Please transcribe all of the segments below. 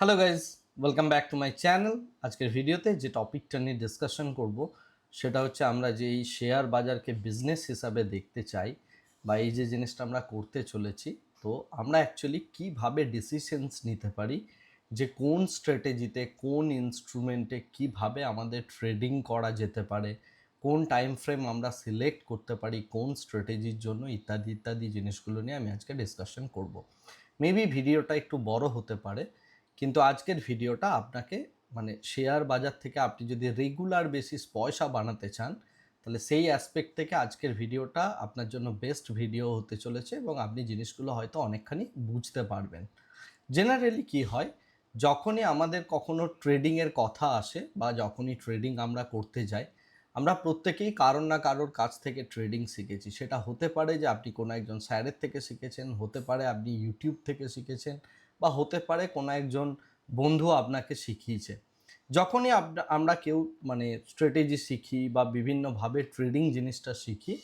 Hello guys welcome back to my channel আজকের ভিডিওতে যে টপিকটা নিয়ে ডিসকাশন করব, সেটা হচ্ছে আমরা যে এই শেয়ার বাজারকে বিজনেস হিসাবে দেখতে চাই বা এই যে জিনিসটা আমরা করতে চলেছি, তো আমরা অ্যাকচুয়ালি কীভাবে ডিসিশনস নিতে পারি, যে কোন স্ট্র্যাটেজিতে কোন ইনস্ট্রুমেন্টে কীভাবে আমাদের ট্রেডিং করা যেতে পারে, কোন টাইম ফ্রেম আমরা সিলেক্ট করতে পারি, কোন স্ট্র্যাটেজির জন্য ইত্যাদি ইত্যাদি জিনিসগুলো নিয়ে আমি আজকে ডিসকাশন করব। মেবি ভিডিওটা একটু বড় হতে পারে কিন্তু আজকের ভিডিওটা আপনাকে মানে শেয়ার বাজার থেকে আপনি যদি রেগুলার বেসিস পয়সা বানাতে চান, তাহলে সেই অ্যাসপেক্ট থেকে আজকের ভিডিওটা আপনার জন্য বেস্ট ভিডিও হতে চলেছে এবং আপনি জিনিসগুলো হয়তো অনেকখানি বুঝতে পারবেন। জেনারেলি কি হয়, যখনই আমাদের কখনো ট্রেডিংয়ের কথা আসে বা যখনই ট্রেডিং আমরা করতে যাই, আমরা প্রত্যেকেই কারোর না কারোর কাছ থেকে ট্রেডিং শিখেছি। সেটা হতে পারে যে আপনি কোনো একজন স্যারের থেকে শিখেছেন, হতে পারে আপনি ইউটিউব থেকে শিখেছেন বা হতে পারে কোনো একজন বন্ধু আপনাকে শিখিয়েছে। যখনই আমরা কেউ মানে স্ট্র্যাটেজি শিখি বা বিভিন্নভাবে ট্রেডিং জিনিসটা শিখি,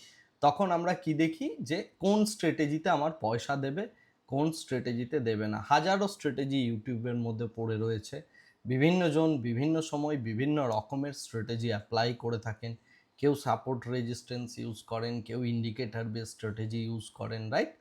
তখন আমরা কি দেখি যে কোন স্ট্র্যাটেজিতে আমার পয়সা দেবে, কোন স্ট্র্যাটেজিতে দেবে না। হাজারো স্ট্র্যাটেজি ইউটিউবের মধ্যে পড়ে রয়েছে। বিভিন্নজন বিভিন্ন সময় বিভিন্ন রকমের স্ট্র্যাটেজি অ্যাপ্লাই করে থাকেন। কেউ সাপোর্ট রেজিস্ট্যান্স ইউজ করেন, কেউ ইন্ডিকেটার বেস স্ট্র্যাটেজি ইউজ করেন রাইট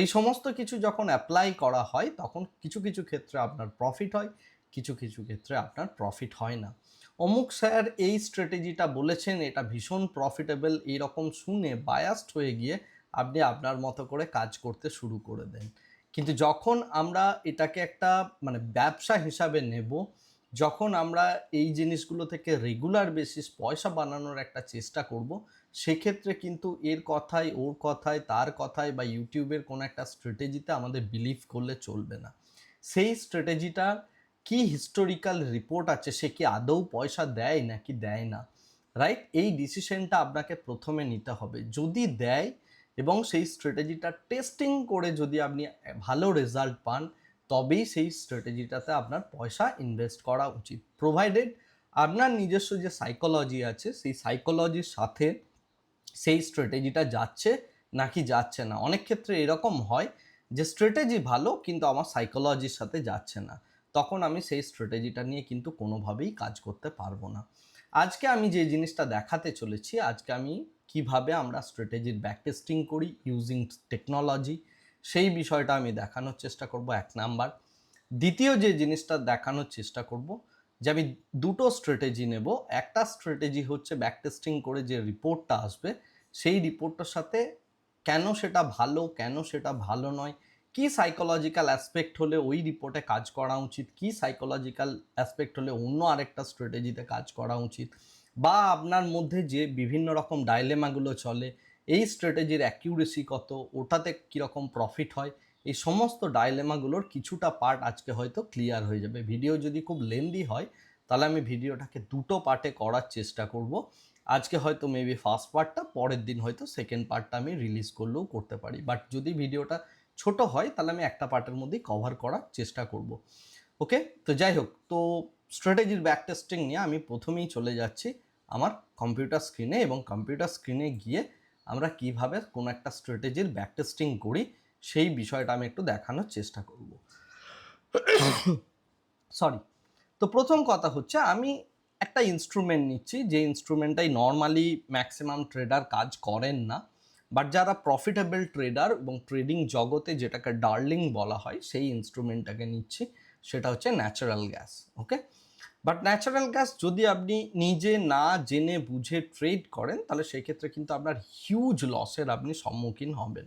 এই সমস্ত কিছু যখন অ্যাপ্লাই করা হয়, তখন কিছু কিছু ক্ষেত্রে আপনার প্রফিট হয়, কিছু কিছু ক্ষেত্রে আপনার প্রফিট হয় না। অমুক স্যার এই স্ট্র্যাটেজিটা বলেছেন, এটা ভীষণ প্রফিটেবল এইরকম শুনে বায়াস্ট হয়ে গিয়ে আপনি আপনার মতো করে কাজ করতে শুরু করে দেন। কিন্তু যখন আমরা এটাকে একটা মানে ব্যবসা হিসাবে নেব, যখন আমরা এই জিনিসগুলো থেকে রেগুলার বেসিস পয়সা বানানোর একটা চেষ্টা করব সেক্ষেত্রে কিন্তু এর কথায়, ওর কথায়, তার কথায় বা ইউটিউবের কোনো একটা স্ট্র্যাটেজিতে আমাদের বিলিভ করলে চলবে না। সেই স্ট্র্যাটেজিটার কি হিস্টোরিক্যাল রিপোর্ট আছে, সে কি আদৌ পয়সা দেয় নাকি দেয় না? রাইট এই ডিসিশনটা আপনাকে প্রথমে নিতে হবে। যদি দেয় এবং সেই স্ট্র্যাটেজিটা টেস্টিং করে যদি আপনি ভালো রেজাল্ট পান, তবেই সেই স্ট্র্যাটেজিটাতে আপনার পয়সা ইনভেস্ট করা উচিত। প্রোভাইডেড আপনার নিজস্ব যে সাইকোলজি আছে, সেই সাইকোলজির সাথে সেই স্ট্র্যাটেজিটা যাচ্ছে নাকি যাচ্ছে না। অনেক ক্ষেত্রে এরকম হয় যে স্ট্র্যাটেজি ভালো কিন্তু আমার সাইকোলজির সাথে যাচ্ছে না। তখন আমি সেই স্ট্র্যাটেজিটা নিয়ে কিন্তু কোনোভাবেই কাজ করতে পারব না। আজকে আমি যে জিনিসটা দেখাতে চলেছি, আজকে আমি কীভাবে আমরা স্ট্র্যাটেজির ব্যাক টেস্টিং করি ইউজিং টেকনোলজি সেই বিষয়টা আমি দেখানোর চেষ্টা করব, এক নাম্বার। দ্বিতীয় যে জিনিসটা দেখানোর চেষ্টা করব যে আমি দুটো স্ট্র্যাটেজি নেব। একটা স্ট্র্যাটেজি হচ্ছে ব্যাক টেস্টিং করে যে রিপোর্টটা আসবে, সেই রিপোর্টটার সাথে কেন সেটা ভালো, কেন সেটা ভালো নয়, কি সাইকোলজিক্যাল অ্যাসপেক্ট হলে ওই রিপোর্টে কাজ করা উচিত, কি সাইকোলজিক্যাল অ্যাসপেক্ট হলে অন্য আরেকটা স্ট্র্যাটেজিতে কাজ করা উচিত, বা আপনার মধ্যে যে বিভিন্ন রকম ডাইলেমাগুলো চলে, এই স্ট্র্যাটেজির অ্যাকিউরেসি কত, ওটাতে কীরকম প্রফিট হয় এই সমস্ত ডাইলেমাগুলোর কিছুটা পার্ট আজকে হয়তো ক্লিয়ার হয়ে যাবে। ভিডিও যদি খুব লেন্দি হয়, তাহলে আমি ভিডিওটাকে দুটো পার্টে করার চেষ্টা করব। আজকে হয়তো মেবি ফার্স্ট পার্টটা পরের দিন হয়তো সেকেন্ড পার্টটা আমি রিলিজ করলেও করতে পারি। বাট যদি ভিডিওটা ছোট হয়, তাহলে আমি একটা পার্টের মধ্যেই কভার করার চেষ্টা করব। ওকে তো যাই হোক, তো স্ট্র্যাটেজির ব্যাক টেস্টিং নিয়ে আমি প্রথমেই চলে যাচ্ছি আমার কম্পিউটার স্ক্রিনে এবং কম্পিউটার স্ক্রিনে গিয়ে আমরা কীভাবে কোনো একটা স্ট্র্যাটেজির ব্যাক টেস্টিং করি সেই বিষয়টা আমি একটু দেখানোর চেষ্টা করব। সরি তো প্রথম কথা হচ্ছে, আমি একটা ইনস্ট্রুমেন্ট নিচ্ছি, যে ইনস্ট্রুমেন্টটাই নর্মালি ম্যাক্সিমাম ট্রেডার কাজ করেন না বাট যারা প্রফিটেবল ট্রেডার এবং ট্রেডিং জগতে যেটাকে ডার্লিং বলা হয়, সেই ইনস্ট্রুমেন্টটাকে নিচ্ছি, সেটা হচ্ছে natural gas okay but natural gas যদি আপনি নিজে না জেনে বুঝে ট্রেড করেন, তাহলে সেই ক্ষেত্রে কিন্তু আপনার হিউজ লসের আপনি সম্মুখীন হবেন।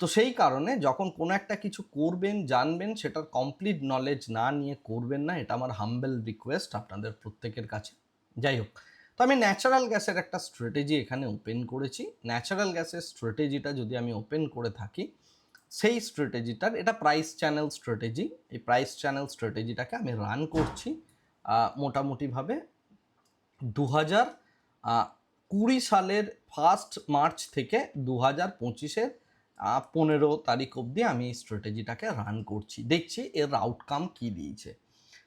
তো সেই কারণে যখন কোনো একটা কিছু করবেন, জানবেন, সেটার কমপ্লিট নলেজ না নিয়ে করবেন না, এটা আমার হাম্বেল রিকোয়েস্ট আপনাদের প্রত্যেকের কাছে। যাই হোক, তো আমি ন্যাচারাল গ্যাসের একটা স্ট্র্যাটেজি এখানে ওপেন করেছি। ন্যাচারাল গ্যাসের স্ট্র্যাটেজিটা যদি আমি ওপেন করে থাকি, সেই স্ট্র্যাটেজিটার এটা প্রাইস চ্যানেল স্ট্র্যাটেজি এই প্রাইস চ্যানেল স্ট্র্যাটেজিটাকে আমি রান করছি মোটামুটিভাবে দু হাজার কুড়ি সালের ফার্স্ট মার্চ থেকে দু হাজার পঁচিশের পনেরো তারিখ অবধি আমি এই স্ট্র্যাটেজিটাকে রান করছি। দেখছি এর আউটকাম কী দিয়েছে।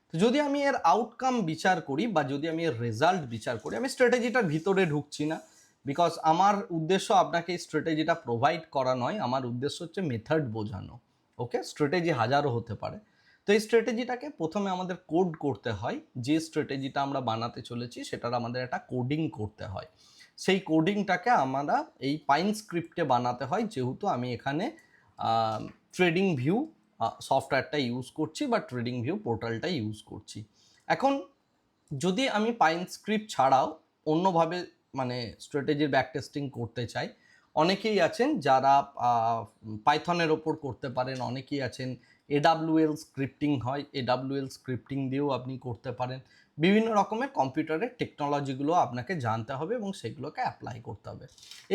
তো যদি আমি এর আউটকাম বিচার করি বা যদি আমি এর রেজাল্ট বিচার করি, আমি স্ট্র্যাটেজিটার ভিতরে ঢুকছি না। বিকজ আমার উদ্দেশ্য আপনাকে এই স্ট্র্যাটেজিটা প্রোভাইড করা নয়, আমার উদ্দেশ্য হচ্ছে মেথড বোঝানো। ওকে স্ট্র্যাটেজি হাজারও হতে পারে। তো এই স্ট্র্যাটেজিটাকে প্রথমে আমাদের কোড করতে হয়। যে স্ট্র্যাটেজিটা আমরা বানাতে চলেছি, সেটার আমাদের একটা কোডিং করতে হয়। সেই কোডিংটাকে আমরা এই পাইন স্ক্রিপ্টে বানাতে হয়, যেহেতু আমি এখানে ট্রেডিং ভিউ সফটওয়্যারটা ইউজ করছি বা ট্রেডিং ভিউ পোর্টালটা ইউজ করছি। এখন যদি আমি পাইন স্ক্রিপ্ট ছাড়াও অন্যভাবে মানে স্ট্র্যাটেজির ব্যাক টেস্টিং করতে চাই, অনেকেই আছেন যারা পাইথনের ওপর করতে পারেন, অনেকেই আছেন এডাব্লিউএল স্ক্রিপ্টিং হয় এডাব্লিউএল স্ক্রিপ্টিং দিয়েও আপনি করতে পারেন। বিভিন্ন রকমের কম্পিউটারের টেকনোলজিগুলো আপনাকে জানতে হবে এবং সেগুলোকে অ্যাপ্লাই করতে হবে।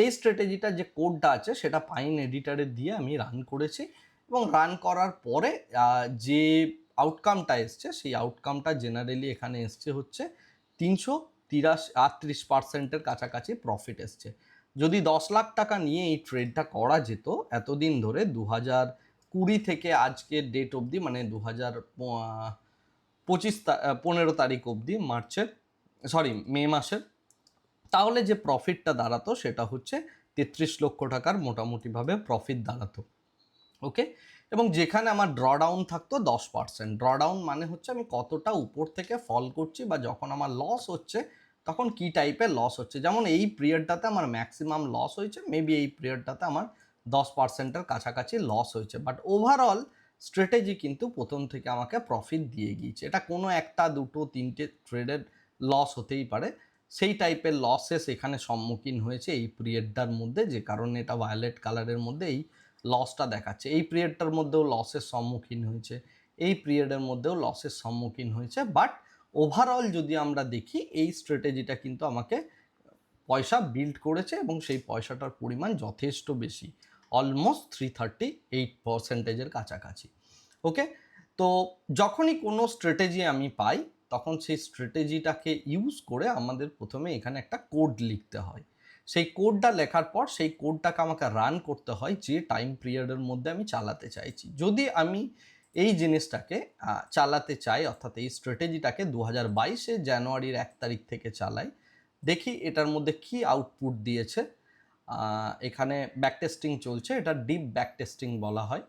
এই স্ট্র্যাটেজিটা যে কোডটা আছে, সেটা পাইন এডিটারে দিয়ে আমি রান করেছি এবং রান করার পরে যে আউটকামটা এসছে, সেই আউটকামটা জেনারেলি এখানে এসছে হচ্ছে তিনশো তিরাশি, আটত্রিশ পার্সেন্টের কাছাকাছি প্রফিট এসছে। যদি দশ লাখ টাকা নিয়ে এই ট্রেডটা করা যেত, এতদিন ধরে দু হাজার কুড়ি থেকে আজকের ডেট অবধি মানে দু হাজার পঁচিশ পনেরো তারিখ অবধি মার্চের সরি মে মাসের। তাহলে যে প্রফিটটা দাঁড়াতো সেটা হচ্ছে তেত্রিশ লক্ষ টাকার মোটামুটিভাবে প্রফিট দাঁড়াতো। ওকে এবং যেখানে আমার ড্রডাউন থাকতো দশ পার্সেন্ট ড্রডাউন মানে হচ্ছে আমি কতটা উপর থেকে ফল করছি বা যখন আমার লস হচ্ছে, তখন কি টাইপের লস হচ্ছে। যেমন এই পিরিয়ডটাতে আমার ম্যাক্সিমাম লস হয়েছে মেবি এই পিরিয়ডটাতে আমার দশ পার্সেন্টের কাছাকাছি লস হয়েছে। বাট ওভারঅল স্ট্র্যাটেজি কিন্তু প্রথম থেকে আমাকে প্রফিট দিয়ে গিয়েছে। এটা কোনো একটা, দুটো, তিনটে ট্রেডের লস হতেই পারে। সেই টাইপের লসেস এখানে সম্মুখীন হয়েছে এই পিরিয়ডটার মধ্যে, যে কারণে এটা ভায়োলেট কালারের মধ্যে এই লসটা দেখাচ্ছে। এই পিরিয়ডটার মধ্যেও লসের সম্মুখীন হয়েছে, এই পিরিয়ডের মধ্যেও লসের সম্মুখীন হয়েছে। বাট ওভারঅল যদি আমরা দেখি, এই স্ট্র্যাটেজিটা কিন্তু আমাকে পয়সা বিল্ড করেছে এবং সেই পয়সাটার পরিমাণ যথেষ্ট বেশি। অলমোস্ট থ্রি থার্টি এইট পার্সেন্টেজের কাছাকাছি। ওকে তো যখনই কোনো স্ট্র্যাটেজি আমি পাই, তখন সেই স্ট্র্যাটেজিটাকে ইউজ করে আমাদের প্রথমে এখানে একটা কোড লিখতে হয়। সেই কোডটা লেখার পর সেই কোডটাকে আমাকে রান করতে হয় যে টাইম পিরিয়ডের মধ্যে আমি চালাতে চাইছি। যদি আমি এই জিনিসটাকে চালাতে চাই, অর্থাৎ এই স্ট্র্যাটেজিটাকে দু হাজার বাইশে জানুয়ারির এক তারিখ থেকে চালাই, দেখি এটার মধ্যে কি আউটপুট দিয়েছে। এখানে ব্যাক টেস্টিং চলছে, এটা ডিপ ব্যাক টেস্টিং বলা হয়।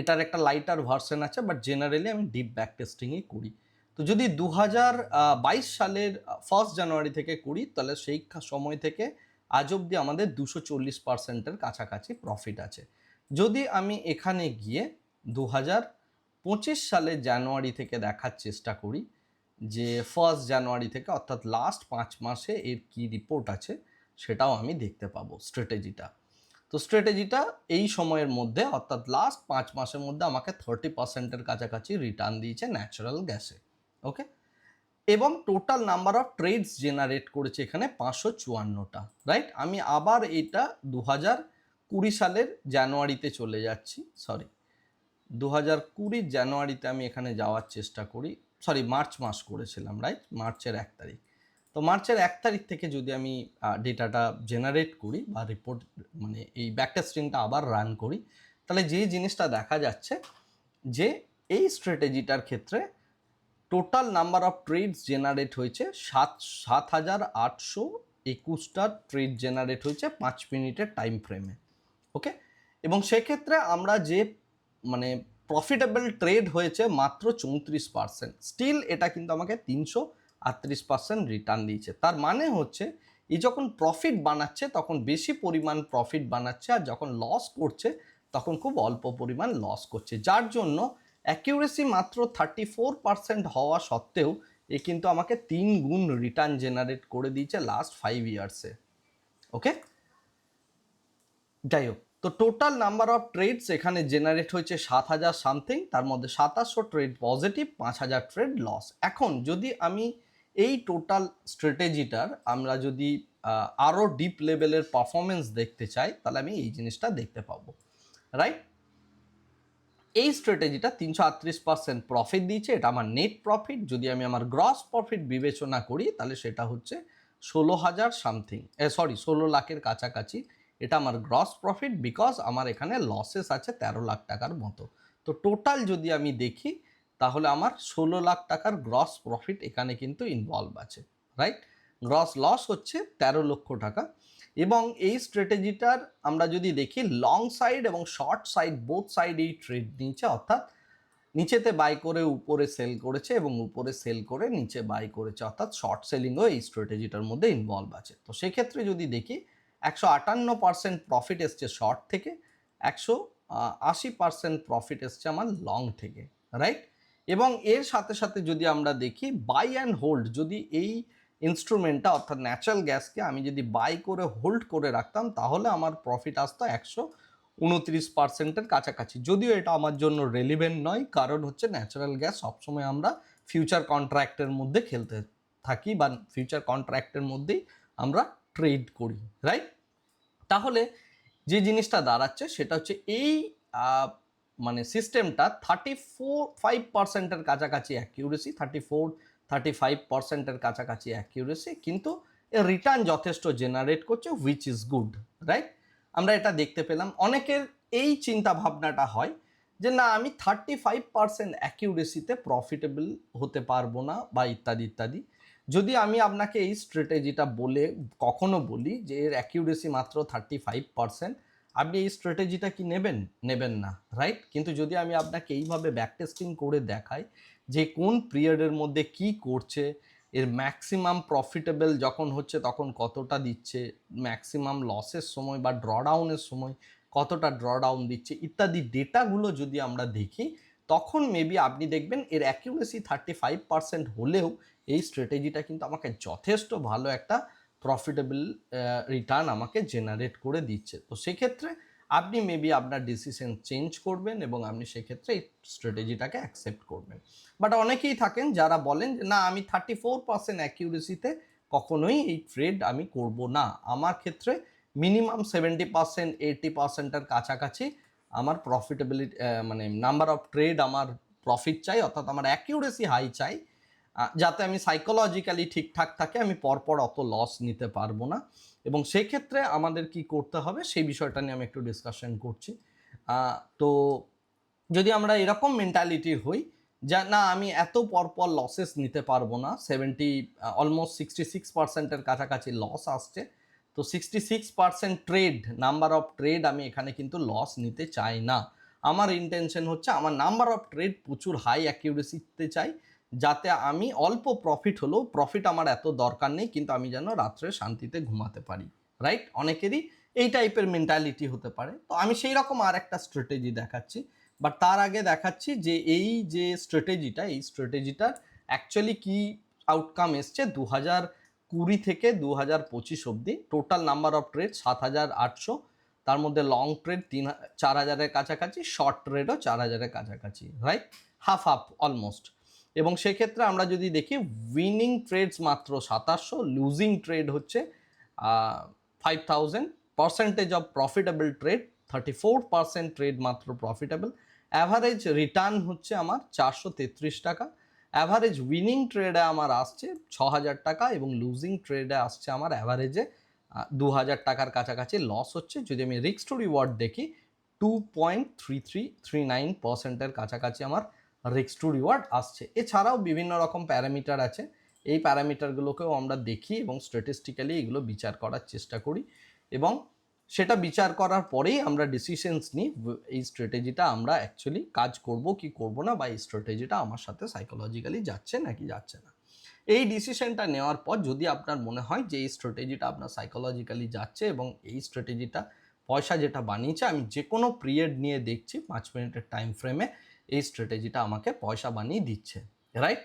এটার একটা লাইটার ভার্সন আছে বাট জেনারেলি আমি ডিপ ব্যাক টেস্টিংই করি। তো যদি দু বাইশ সালের ফার্স্ট জানুয়ারি থেকে করি, তাহলে সেই সময় থেকে আজ অবধি আমাদের দুশো চল্লিশ পার্সেন্টের কাছাকাছি প্রফিট আছে। যদি আমি এখানে গিয়ে দু হাজার পঁচিশ সালের জানুয়ারি থেকে দেখার চেষ্টা করি, যে ফার্স্ট জানুয়ারি থেকে, অর্থাৎ লাস্ট পাঁচ মাসে এর কি রিপোর্ট আছে সেটাও আমি দেখতে পাবো স্ট্র্যাটেজিটা তো স্ট্র্যাটেজিটা এই সময়ের মধ্যে, অর্থাৎ লাস্ট পাঁচ মাসের মধ্যে আমাকে থার্টি পার্সেন্টের কাছাকাছি রিটার্ন দিয়েছে ন্যাচারাল গ্যাসে ওকে এবং total number of trades generate করেছে এখানে পাঁচশো চুয়ান্নটা রাইট আমি আবার এটা দু হাজার কুড়ি সালের জানুয়ারিতে চলে যাচ্ছি সরি দু হাজার কুড়ির জানুয়ারিতে আমি এখানে যাওয়ার চেষ্টা করি সরি মার্চ মাস করেছিলাম রাইট মার্চের এক তারিখ। তো মার্চের এক তারিখ থেকে যদি আমি ডেটাটা জেনারেট করি বা রিপোর্ট মানে এই ব্যাকটা ব্যাকটেস্টিংটা আবার রান করি, তাহলে যে জিনিসটা দেখা যাচ্ছে যে এই স্ট্র্যাটেজিটার ক্ষেত্রে total number of trades generate হয়েছে সাত সাত হাজার আটশো একুশটা ট্রেড জেনারেট হয়েছে পাঁচ মিনিটের টাইম ফ্রেমে ওকে এবং সেক্ষেত্রে আমরা যে মানে প্রফিটেবল ট্রেড হয়েছে মাত্র চৌত্রিশ পার্সেন্ট স্টিল এটা কিন্তু আমাকে তিনশো আটত্রিশ পার্সেন্ট রিটার্ন দিয়েছে। তার মানে হচ্ছে এই যখন প্রফিট বানাচ্ছে, তখন বেশি পরিমাণ প্রফিট বানাচ্ছে আর যখন লস করছে, তখন খুব অল্প পরিমাণ লস করছে। যার জন্য অ্যাকিউরেসি মাত্র থার্টি ফোর পার্সেন্ট হওয়া সত্ত্বেও, এ কিন্তু আমাকে তিন গুণ রিটার্ন জেনারেট করে দিয়েছে লাস্ট ফাইভ ইয়ার্সে ওকে যাই হোক, তো টোটাল নাম্বার অফ ট্রেডস এখানে জেনারেট হয়েছে সাত হাজার সামথিং তার মধ্যে সাতাশশো ট্রেড পজিটিভ পাঁচ হাজার ট্রেড লস এখন যদি আমি এই টোটাল স্ট্র্যাটেজিটার আমরা যদি আরও ডিপ লেভেলের পারফরমেন্স দেখতে চাই, তাহলে আমি এই জিনিসটা দেখতে পাবো রাইট এই স্ট্র্যাটেজিটা তিনশো আটত্রিশ পার্সেন্ট প্রফিট দিয়েছে, এটা আমার নেট প্রফিট যদি আমি আমার গ্রস প্রফিট বিবেচনা করি, তাহলে সেটা হচ্ছে ষোলো হাজার সামথিং সরি ষোলো লাখের কাছাকাছি। এটা আমার গ্রস প্রফিট বিকজ আমার এখানে লসেস আছে তেরো লাখ টাকার মতো। তো টোটাল যদি আমি দেখি তাহলে আমার ষোলো লাখ টাকার গ্রস প্রফিট এখানে কিন্তু ইনভলভ আছে রাইট গ্রস লস হচ্ছে তেরো লক্ষ টাকা এবং এই স্ট্র্যাটেজিটার আমরা যদি দেখি লং সাইড এবং শর্ট সাইড বোথ সাইড এই ট্রেড নিয়েছে, অর্থাৎ নিচেতে বাই করে উপরে সেল করেছে এবং উপরে সেল করে নিচে বাই করেছে, অর্থাৎ শর্ট সেলিংও এই স্ট্র্যাটেজিটার মধ্যে ইনভলভ আছে। তো সেক্ষেত্রে যদি দেখি একশো আটান্ন পার্সেন্ট প্রফিট এসছে শর্ট থেকে, একশো আশি পার্সেন্ট প্রফিট এসছে আমার লং থেকে রাইট এবং এর সাথে সাথে যদি আমরা দেখি বাই অ্যান্ড হোল্ড যদি এই ইনস্ট্রুমেন্টটা অর্থাৎ ন্যাচারাল গ্যাসকে আমি যদি বাই করে হোল্ড করে রাখতাম, তাহলে আমার প্রফিট আসতো একশো উনত্রিশ পার্সেন্টের কাছাকাছি। যদিও এটা আমার জন্য রেলিভেন্ট নয়, কারণ হচ্ছে ন্যাচারাল গ্যাস সবসময় আমরা ফিউচার কন্ট্রাক্টের মধ্যে খেলতে থাকি বা ফিউচার কন্ট্রাক্টের মধ্যেই আমরা ট্রেড করি রাইট তাহলে যে জিনিসটা দাঁড়াচ্ছে, সেটা হচ্ছে এই মানে সিস্টেমটা থার্টি ফোর ফাইভ পার্সেন্টের কাছাকাছি accuracy thirty four thirty five পার্সেন্টের কাছাকাছি অ্যাকিউরেসি কিন্তু এর রিটার্ন যথেষ্ট জেনারেট করছে হুইচ ইজ গুড রাইট আমরা এটা দেখতে পেলাম। অনেকের এই চিন্তা ভাবনাটা হয় যে, না, আমি থার্টি ফাইভ পার্সেন্ট অ্যাকিউরেসিতে প্রফিটেবল হতে পারব না, বা ইত্যাদি ইত্যাদি। যদি আমি আপনাকে এই স্ট্র্যাটেজিটা বলে, কখনো বলি যে, এর অ্যাকিউরেসি মাত্র থার্টি ফাইভ পার্সেন্ট আপনি এই স্ট্র্যাটেজিটা কি নেবেন? নেবেন না রাইট কিন্তু যদি আমি আপনাকে এইভাবে ব্যাক টেস্টিং করে দেখাই যে কোন পিরিয়ডের মধ্যে কি করছে, এর ম্যাক্সিমাম প্রফিটেবল যখন হচ্ছে তখন কতটা দিচ্ছে ম্যাক্সিমাম লসের সময় বা ড্রডাউনের সময় কতটা ড্রডাউন দিচ্ছে, ইত্যাদি ডেটাগুলো যদি আমরা দেখি, তখন মেবি আপনি দেখবেন এর অ্যাকিউরেসি থার্টি ফাইভ পার্সেন্ট হলেও এই স্ট্র্যাটেজিটা কিন্তু আমাকে যথেষ্ট ভালো একটা প্রফিটেবল রিটার্ন আমাকে জেনারেট করে দিচ্ছে। তো সেক্ষেত্রে আপনি মেবি আপনার ডিসিশন চেঞ্জ করবেন এবং আপনি সেক্ষেত্রে এই স্ট্র্যাটেজিটাকে অ্যাকসেপ্ট করবেন। বাট অনেকেই থাকেন যারা বলেন যে, না, আমি থার্টি ফোর পার্সেন্ট অ্যাকিউরেসিতে কখনোই এই ট্রেড আমি করব না। আমার ক্ষেত্রে মিনিমাম সেভেন্টি পার্সেন্ট এইটি পার্সেন্টের কাছাকাছি আমার প্রফিটেবিলিটি মানে নাম্বার অফ ট্রেড আমার প্রফিট চাই, অর্থাৎ আমার অ্যাকিউরেসি হাই চাই। যাতে আমি সাইকোলজিক্যালি ঠিকঠাক থাকে, আমি পরপর অত লস নিতে পারব না। এবং সেক্ষেত্রে আমাদের কি করতে হবে, সেই বিষয়টা নিয়ে আমি একটু ডিসকাশন করছি। তো যদি আমরা এরকম মেন্টালিটির হই, যা না, আমি এত পরপর লসেস নিতে পারব না সেভেন্টি অলমোস্ট সিক্সটি সিক্স পার্সেন্টের কাছাকাছি লস আসছে, তো sixty six percent trade number of trade আমি এখানে কিন্তু লস নিতে চাই না। আমার ইন্টেনশন হচ্ছে, আমার নাম্বার অফ ট্রেড প্রচুর হাই অ্যাকিউরেসিতে চাই যাতে আমি অল্প প্রফিট হলেও প্রফিট আমার এত দরকার নেই, কিন্তু আমি যেন রাত্রে শান্তিতে ঘুমাতে পারি রাইট অনেকেরই এই টাইপের মেন্টালিটি হতে পারে। তো আমি সেই রকম আর একটা স্ট্র্যাটেজি দেখাচ্ছি। বাট তার আগে দেখাচ্ছি যে এই যে স্ট্র্যাটেজিটা এই স্ট্র্যাটেজিটার অ্যাকচুয়ালি কি আউটকাম এসছে দু হাজার কুড়ি থেকে দু হাজার পঁচিশ অবধি। টোটাল নাম্বার অফ ট্রেড সাত হাজার আটশো। তার মধ্যে লং ট্রেড তিন চার হাজারের কাছাকাছি শর্ট ট্রেডও চার হাজারের কাছাকাছি রাইট হাফ হাফ অলমোস্ট এবং সেক্ষেত্রে আমরা যদি দেখি উইনিং ট্রেডস মাত্র সাতাশশো লুজিং ট্রেড হচ্ছে five thousand percentage of profitable trade thirty four percent trade মাত্র প্রফিটেবল অ্যাভারেজ রিটার্ন হচ্ছে আমার চারশো তেত্রিশ টাকা অ্যাভারেজ উইনিং ট্রেডে আমার আসছে ছ হাজার টাকা এবং লুজিং ট্রেডে আসছে আমার অ্যাভারেজে দু হাজার টাকার কাছাকাছি লস হচ্ছে। যদি আমি রিক্স টু রিওয়ার্ড দেখি two point three three three nine পার্সেন্টের কাছাকাছি আমার রিক্স টু রিওয়ার্ড আসছে। এছাড়াও বিভিন্ন রকম প্যারামিটার আছে। এই প্যারামিটারগুলোকেও আমরা দেখি এবং স্ট্যাটিস্টিক্যালি এগুলো বিচার করার চেষ্টা করি এবং সেটা বিচার করার পরেই আমরা ডিসিশনস নিই এই স্ট্র্যাটেজিটা আমরা অ্যাকচুয়ালি কাজ করব কি করব না বা এই স্ট্র্যাটেজিটা আমার সাথে সাইকোলজিক্যালি যাচ্ছে নাকি যাচ্ছে না। এই ডিসিশনটা নেওয়ার পর যদি আপনার মনে হয় যে এই স্ট্র্যাটেজিটা আপনার সাইকোলজিক্যালি যাচ্ছে এবং এই স্ট্র্যাটেজিটা পয়সা যেটা বানিয়েছে, আমি যে কোনো পিরিয়ড নিয়ে দেখছি, পাঁচ মিনিটের টাইম ফ্রেমে এই স্ট্র্যাটেজিটা আমাকে পয়সা বানিয়ে দিচ্ছে রাইট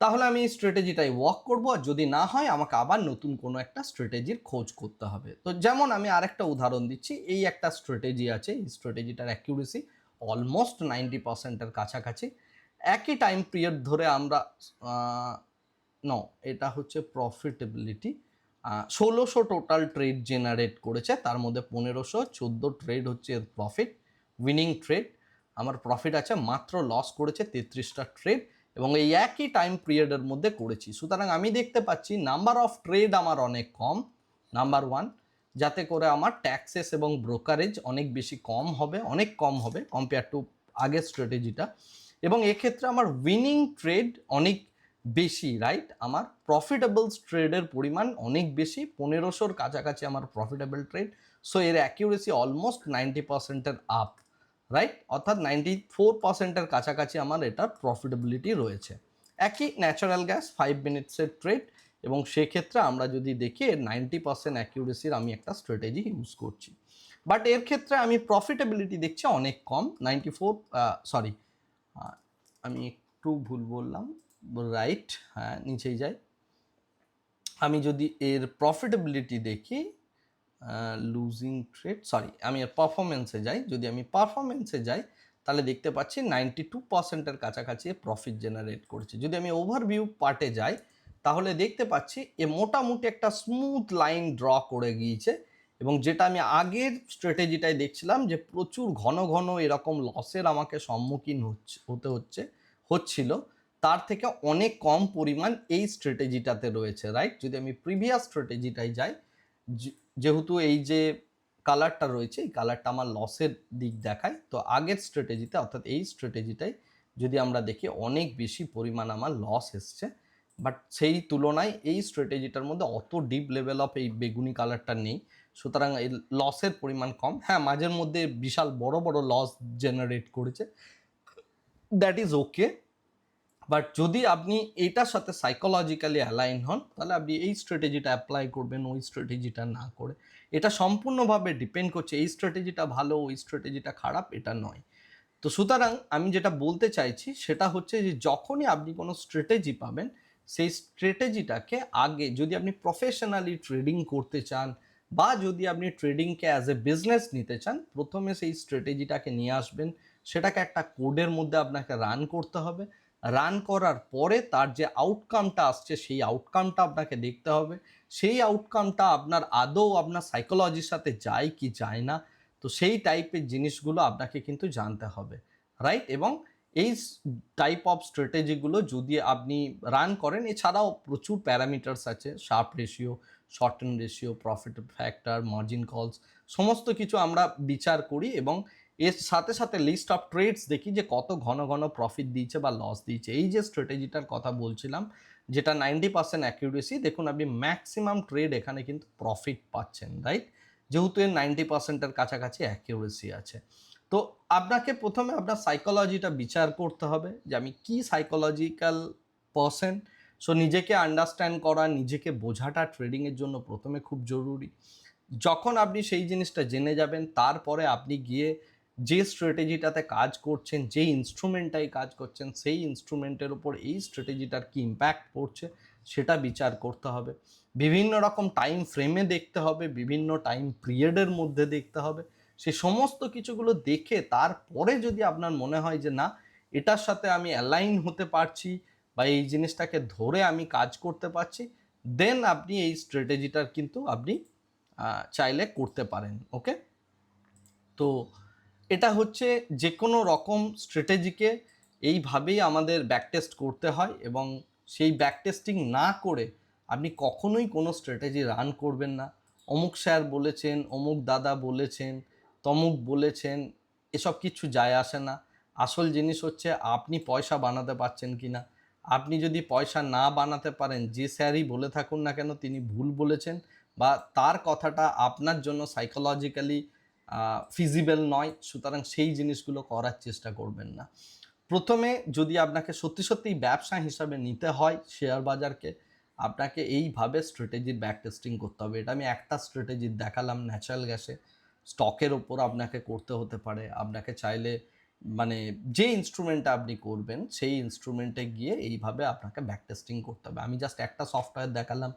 তাহলে আমি এই স্ট্র্যাটেজিটাই ওয়ার্ক করব আর যদি না হয় আমাকে আবার নতুন কোনো একটা স্ট্র্যাটেজির খোঁজ করতে হবে। তো যেমন আমি আরেকটা উদাহরণ দিচ্ছি, এই একটা স্ট্র্যাটেজি আছে, এই স্ট্র্যাটেজিটার অ্যাকিউরেসি অলমোস্ট নাইনটি পার্সেন্টের কাছাকাছি। একই টাইম পিরিয়ড ধরে আমরা ন এটা হচ্ছে প্রফিটেবিলিটি ষোলোশো টোটাল ট্রেড জেনারেট করেছে, তার মধ্যে পনেরোশো, চোদ্দ ট্রেড হচ্ছে প্রফিট উইনিং ট্রেড আমার প্রফিট আছে, মাত্র লস করেছে তেত্রিশটা ট্রেড এবং এই একই টাইম পিরিয়ডের মধ্যে করেছি। সুতরাং আমি দেখতে পাচ্ছি নাম্বার অফ ট্রেড আমার অনেক কম। নাম্বার ওয়ান যাতে করে আমার ট্যাক্সেস এবং ব্রোকারেজ অনেক বেশি কম হবে, অনেক কম হবে কম্পেয়ার টু আগের স্ট্র্যাটেজিটা এবং এক্ষেত্রে আমার উইনিং ট্রেড অনেক বেশি রাইট আমার প্রফিটেবল ট্রেডের পরিমাণ অনেক বেশি, পনেরোশোর কাছাকাছি আমার প্রফিটেবল ট্রেড সো এর অ্যাকিউরেসি অলমোস্ট নাইনটি পার্সেন্টের আপ রাইট অর্থাৎ নাইনটি ফোর পার্সেন্টের কাছাকাছি আমার এটার প্রফিটেবিলিটি রয়েছে। একই ন্যাচারাল গ্যাস ফাইভ মিনিটসের ট্রেড এবং সেক্ষেত্রে আমরা যদি দেখি নাইনটি পার্সেন্ট অ্যাকিউরেসির আমি একটা স্ট্র্যাটেজি ইউজ করছি। বাট এর ক্ষেত্রে আমি প্রফিটেবিলিটি দেখছি অনেক কম নাইনটি ফোর সরি আমি একটু ভুল বললাম রাইট হ্যাঁ নিচেই যাই। আমি যদি এর প্রফিটেবিলিটি দেখি লুজিং ট্রেড সরি আমি এর পারফরমেন্সে যাই, যদি আমি পারফরমেন্সে যাই, তাহলে দেখতে পাচ্ছি নাইনটি টু পার্সেন্টের কাছাকাছি প্রফিট জেনারেট করেছে। যদি আমি ওভারভিউ পার্টে যাই, তাহলে দেখতে পাচ্ছি এ মোটামুটি একটা স্মুথ লাইন ড্র করে গিয়েছে এবং যেটা আমি আগের স্ট্র্যাটেজিটাই দেখছিলাম যে প্রচুর ঘন ঘন এরকম লসের আমাকে সম্মুখীন হচ্ছে, হতে হচ্ছে, হচ্ছিল। তার থেকে অনেক কম পরিমাণ এই স্ট্র্যাটেজিটাতে রয়েছে রাইট যদি আমি প্রিভিয়াস স্ট্র্যাটেজিটাই যাই যেহেতু এই যে কালারটা রয়েছে, এই কালারটা আমার লসের দিক দেখায়, তো আগের স্ট্র্যাটেজিতে অর্থাৎ এই স্ট্র্যাটেজিটাই যদি আমরা দেখি, অনেক বেশি পরিমাণ আমার লস এসছে। বাট সেই তুলনায় এই স্ট্র্যাটেজিটার মধ্যে অত ডিপ লেভেল অফ এই বেগুনি কালারটা নেই। সুতরাং এই লসের পরিমাণ কম। হ্যাঁ মাঝের মধ্যে বিশাল বড় বড় লস জেনারেট করেছে। দ্যাট ইজ ওকে বাট যদি আপনি এটার সাথে সাইকোলজিক্যালি অ্যালাইন হন, তাহলে আপনি এই স্ট্র্যাটেজিটা অ্যাপ্লাই করবেন, ওই স্ট্র্যাটেজিটা না করে। এটা সম্পূর্ণভাবে ডিপেন্ড করছে, এই স্ট্র্যাটেজিটা ভালো, ওই স্ট্র্যাটেজিটা খারাপ, এটা নয়। তো সুতরাং আমি যেটা বলতে চাইছি, সেটা হচ্ছে যে যখনই আপনি কোনো স্ট্র্যাটেজি পাবেন, সেই স্ট্র্যাটেজিটাকে আগে যদি আপনি প্রফেশনালি ট্রেডিং করতে চান, বা যদি আপনি ট্রেডিংকে অ্যাজ এ বিজনেস নিতে চান, প্রথমে সেই স্ট্র্যাটেজিটাকে নিয়ে আসবেন। সেটাকে একটা কোডের মধ্যে আপনাকে রান করতে হবে। রান করার পরে তার যে আউটকামটা আসছে, সেই আউটকামটা আপনাকে দেখতে হবে। সেই আউটকামটা আপনার আদৌ আপনার সাইকোলজির সাথে যায় কি যায় না, তো সেই টাইপের জিনিসগুলো আপনাকে কিন্তু জানতে হবে রাইট এবং এই টাইপ অফ স্ট্র্যাটেজিগুলো যদি আপনি রান করেন, এছাড়াও প্রচুর প্যারামিটার্স আছে Sharpe ratio short term ratio profit factor margin calls সমস্ত কিছু আমরা বিচার করি এবং এর সাথে সাথে লিস্ট অফ ট্রেডস দেখি যে কত ঘন ঘন প্রফিট দিয়েছে বা লস দিয়েছে। এই যে স্ট্র্যাটেজিটার কথা বলছিলাম, যেটা নাইনটি পার্সেন্ট অ্যাকিউরেসি দেখুন আপনি ম্যাক্সিমাম ট্রেড এখানে কিন্তু প্রফিট পাচ্ছেন রাইট যেহেতু এর নাইনটি পার্সেন্টের কাছাকাছি অ্যাকিউরেসি আছে। তো আপনাকে প্রথমে আপনার সাইকোলজিটা বিচার করতে হবে যে আমি কি সাইকোলজিক্যাল পার্সন সো নিজেকে আন্ডারস্ট্যান্ড করা, নিজেকে বোঝাটা ট্রেডিংয়ের জন্য প্রথমে খুব জরুরি। যখন আপনি সেই জিনিসটা জেনে যাবেন, তারপরে আপনি গিয়ে যে স্ট্র্যাটেজিটাতে কাজ করছেন যে ইনস্ট্রুমেন্টটাই কাজ করছেন, সেই ইনস্ট্রুমেন্টের উপর এই স্ট্র্যাটেজিটার কি ইম্প্যাক্ট পড়ছে, সেটা বিচার করতে হবে। বিভিন্ন রকম টাইম ফ্রেমে দেখতে হবে, বিভিন্ন টাইম পিরিয়ডের মধ্যে দেখতে হবে। সে সমস্ত কিছুগুলো দেখে তারপরে যদি আপনার মনে হয় যে, না, এটার সাথে আমি অ্যালাইন হতে পারছি বা এই জিনিসটাকে ধরে আমি কাজ করতে পারছি দেন আপনি এই স্ট্র্যাটেজিটার কিন্তু আপনি চাইলে করতে পারেন ওকে তো এটা হচ্ছে যে কোনো রকম স্ট্র্যাটেজিকে এইভাবেই আমাদের ব্যাক টেস্ট করতে হয় এবং সেই ব্যাক টেস্টিং না করে আপনি কখনোই কোনো স্ট্র্যাটেজি রান করবেন না। অমুক স্যার বলেছেন, অমুক দাদা বলেছেন, তমুক বলেছেন, এসব কিছু যায় আসে না। আসল জিনিস হচ্ছে আপনি পয়সা বানাতে পারছেন কি না আপনি যদি পয়সা না বানাতে পারেন, যে স্যারই বলে থাকুন না কেন, তিনি ভুল বলেছেন বা তার কথাটা আপনার জন্য সাইকোলজিক্যালি ফিজিবল নয়, সুতরাং সেই জিনিসগুলো করার চেষ্টা করবেন না। প্রথমে যদি আপনাকে সত্যি সত্যি ব্যবসা হিসাবে নিতে হয় শেয়ার বাজারকে, আপনাকে এইভাবে স্ট্র্যাটেজির ব্যাক টেস্টিং করতে হবে। এটা আমি একটা স্ট্র্যাটেজি দেখালাম ন্যাচারাল গ্যাসে স্টকের ওপর আপনাকে করতে হতে পারে। আপনাকে চাইলে মানে যে ইনস্ট্রুমেন্টটা আপনি করবেন, সেই ইনস্ট্রুমেন্টে গিয়ে এইভাবে আপনাকে ব্যাক টেস্টিং করতে হবে। আমি জাস্ট একটা সফটওয়্যার দেখালাম।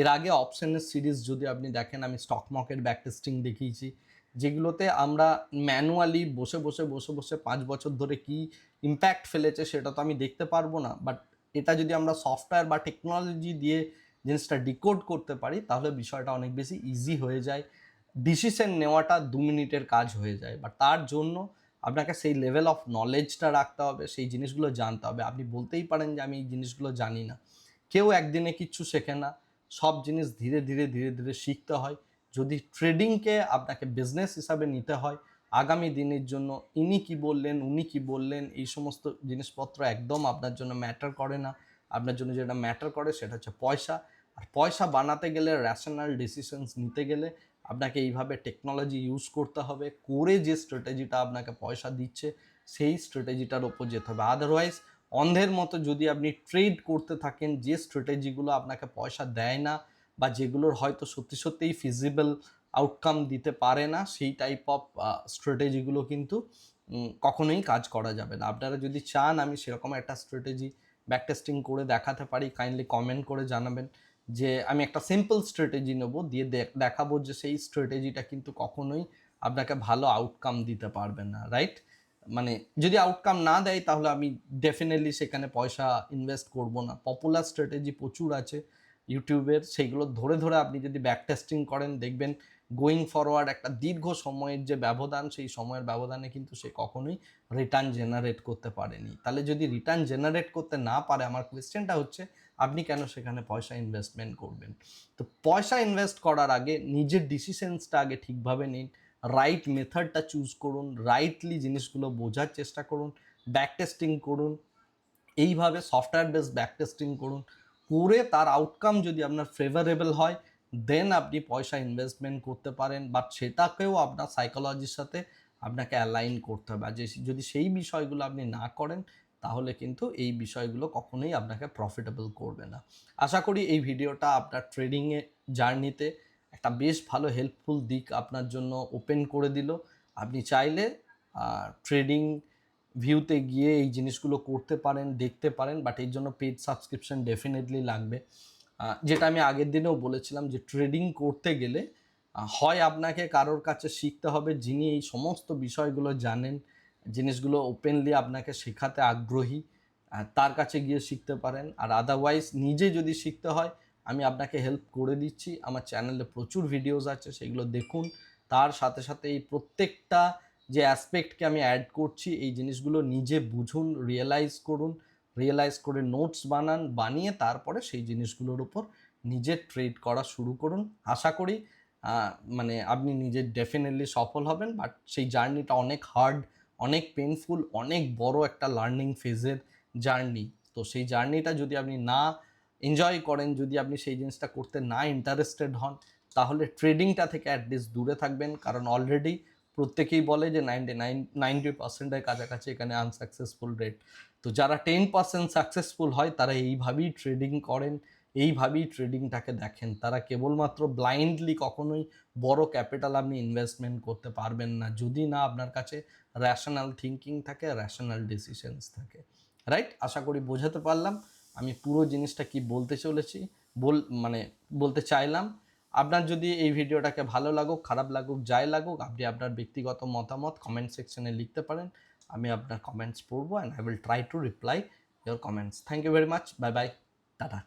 এর আগে অপশনের সিরিজ যদি আপনি দেখেন, আমি স্টক মার্কেট ব্যাক টেস্টিং দেখিয়েছি। যেগুলোতে আমরা ম্যানুয়ালি বসে বসে বসে বসে পাঁচ বছর ধরে কি ইম্প্যাক্ট ফেলেছে সেটা তো আমি দেখতে পারব না। বাট এটা যদি আমরা সফটওয়্যার বা টেকনোলজি দিয়ে জিনিসটা ডিকোড করতে পারি, তাহলে বিষয়টা অনেক বেশি ইজি হয়ে যায়। ডিসিশন নেওয়াটা দু মিনিটের কাজ হয়ে যায়। বাট তার জন্য আপনাকে সেই লেভেল অফ নলেজটা রাখতে হবে, সেই জিনিসগুলো জানতে হবে। আপনি বলতেই পারেন যে আমি এই জিনিসগুলো জানি না। কেউ একদিনে কিচ্ছু শেখে না। সব জিনিস ধীরে ধীরে ধীরে ধীরে শিখতে হয়। যদি ট্রেডিংকে আপনাকে বিজনেস হিসাবে নিতে হয়, আগামী দিনের জন্য ইনি কি বললেন, উনি কি বললেন, এই সমস্ত জিনিসপত্র একদম আপনার জন্য ম্যাটার করে না। আপনার জন্য যেটা ম্যাটার করে সেটা হচ্ছে পয়সা। আর পয়সা বানাতে গেলে র্যাশনাল ডিসিশনস নিতে গেলে আপনাকে এইভাবে টেকনোলজি ইউজ করতে হবে, করে যে স্ট্র্যাটেজিটা আপনাকে পয়সা দিচ্ছে, সেই স্ট্র্যাটেজিটার ওপর যেতে হবে। আদারওয়াইজ অন্ধের মতো যদি আপনি ট্রেড করতে থাকেন, যে স্ট্র্যাটেজিগুলো আপনাকে পয়সা দেয় না বা যেগুলোর হয়তো সত্যি সত্যিই ফিজিবল আউটকাম দিতে পারে না, সেই টাইপ অফ স্ট্র্যাটেজিগুলো কিন্তু কখনোই কাজ করা যাবে না। আপনারা যদি চান, আমি সেরকম একটা স্ট্র্যাটেজি ব্যাক টেস্টিং করে দেখাতে পারি কাইন্ডলি কমেন্ট করে জানাবেন যে আমি একটা সিম্পল স্ট্র্যাটেজি নেব, দিয়ে দেখ- দেখাবো যে সেই স্ট্র্যাটেজিটা কিন্তু কখনোই আপনাকে ভালো আউটকাম দিতে পারবে না রাইট মানে যদি আউটকাম না দেয়, তাহলে আমি ডেফিনেটলি সেখানে পয়সা ইনভেস্ট করব না। পপুলার স্ট্র্যাটেজি প্রচুর আছে ইউটিউবের সেইগুলো ধরে ধরে আপনি যদি ব্যাক টেস্টিং করেন, দেখবেন গোয়িং ফরওয়ার্ড একটা দীর্ঘ সময়ের যে ব্যবধান, সেই সময়ের ব্যবধানে কিন্তু সে কখনোই রিটার্ন জেনারেট করতে পারেনি। তাহলে যদি রিটার্ন জেনারেট করতে না পারে, আমার কোয়েশ্চেনটা হচ্ছে, আপনি কেন সেখানে পয়সা ইনভেস্টমেন্ট করবেন? তো পয়সা ইনভেস্ট করার আগে নিজের ডিসিশনসটা আগে ঠিকভাবে নিন রাইট মেথডটা চুজ করুন রাইটলি জিনিসগুলো বোঝার চেষ্টা করুন ব্যাক টেস্টিং করুন, এইভাবে সফটওয়্যার বেস ব্যাক টেস্টিং করুন করে তার আউটকাম যদি আপনার ফেভারেবল হয় দেন আপনি পয়সা ইনভেস্টমেন্ট করতে পারেন বাট সেটাকেও আপনার সাইকোলজির সাথে আপনাকে অ্যালাইন করতে হবে। আর যে যদি সেই বিষয়গুলো আপনি না করেন, তাহলে কিন্তু এই বিষয়গুলো কখনোই আপনাকে প্রফিটেবল করবে না। আশা করি এই ভিডিওটা আপনার ট্রেডিংয়ে জার্নিতে একটা বেশ ভালো হেল্পফুল দিক আপনার জন্য ওপেন করে দিল। আপনি চাইলে ট্রেডিং ভিউতে গিয়ে এই জিনিসগুলো করতে পারেন, দেখতে পারেন বাট এর জন্য পেড সাবস্ক্রিপশন ডেফিনেটলি লাগবে। যেটা আমি আগের দিনেও বলেছিলাম যে ট্রেডিং করতে গেলে হয় আপনাকে কারোর কাছে শিখতে হবে, যিনি এই সমস্ত বিষয়গুলো জানেন, জিনিসগুলো ওপেনলি আপনাকে শেখাতে আগ্রহী তার কাছে গিয়ে শিখতে পারেন। আর আদারওয়াইজ নিজে যদি শিখতে হয়, আমি আপনাকে হেল্প করে দিচ্ছি। আমার চ্যানেলে প্রচুর ভিডিওস আছে, সেগুলো দেখুন। তার সাথে সাথে এই প্রত্যেকটা যে অ্যাসপেক্টকে আমি অ্যাড করছি, এই জিনিসগুলো নিজে বুঝুন রিয়েলাইজ করুন রিয়েলাইজ করে নোটস বানান, বানিয়ে তারপরে সেই জিনিসগুলোর উপর নিজে ট্রেড করা শুরু করুন। আশা করি মানে আপনি নিজে ডেফিনেটলি সফল হবেন বাট সেই জার্নিটা অনেক হার্ড অনেক পেনফুল অনেক বড় একটা লার্নিং ফেজের জার্নি তো সেই জার্নিটা যদি আপনি না এনজয় করেন, যদি আপনি সেই জিনিসটা করতে না ইন্টারেস্টেড হন, তাহলে ট্রেডিংটা থেকে অ্যাটলিস্ট দূরে থাকবেন, কারণ অলরেডি প্রত্যেকেই বলে যে নাইনটি নাইন নাইনটি পার্সেন্টের কাছাকাছি এখানে আনসাকসেসফুল রেট তো যারা টেন পার্সেন্ট সাকসেসফুল হয়, তারা এইভাবেই ট্রেডিং করেন, এইভাবেই ট্রেডিংটাকে দেখেন। তারা কেবলমাত্র ব্লাইন্ডলি কখনোই বড় ক্যাপিটাল আপনি ইনভেস্টমেন্ট করতে পারবেন না। যদি না আপনার কাছে র্যাশনাল থিঙ্কিং থাকে র্যাশনাল ডিসিশনস থাকে। রাইট আশা করি বোঝাতে পারলাম। আমি পুরো জিনিসটা কি বলতে চলেছি, বল মানে বলতে চাইলাম আপনার যদি এই ভিডিওটাকে ভালো লাগুক, খারাপ লাগুক, যাই লাগুক, আপনি আপনার ব্যক্তিগত মতামত কমেন্ট সেকশনে লিখতে পারেন। আমি আপনার কমেন্টস পড়ব and I will try to reply your comments thank you very much bye bye tata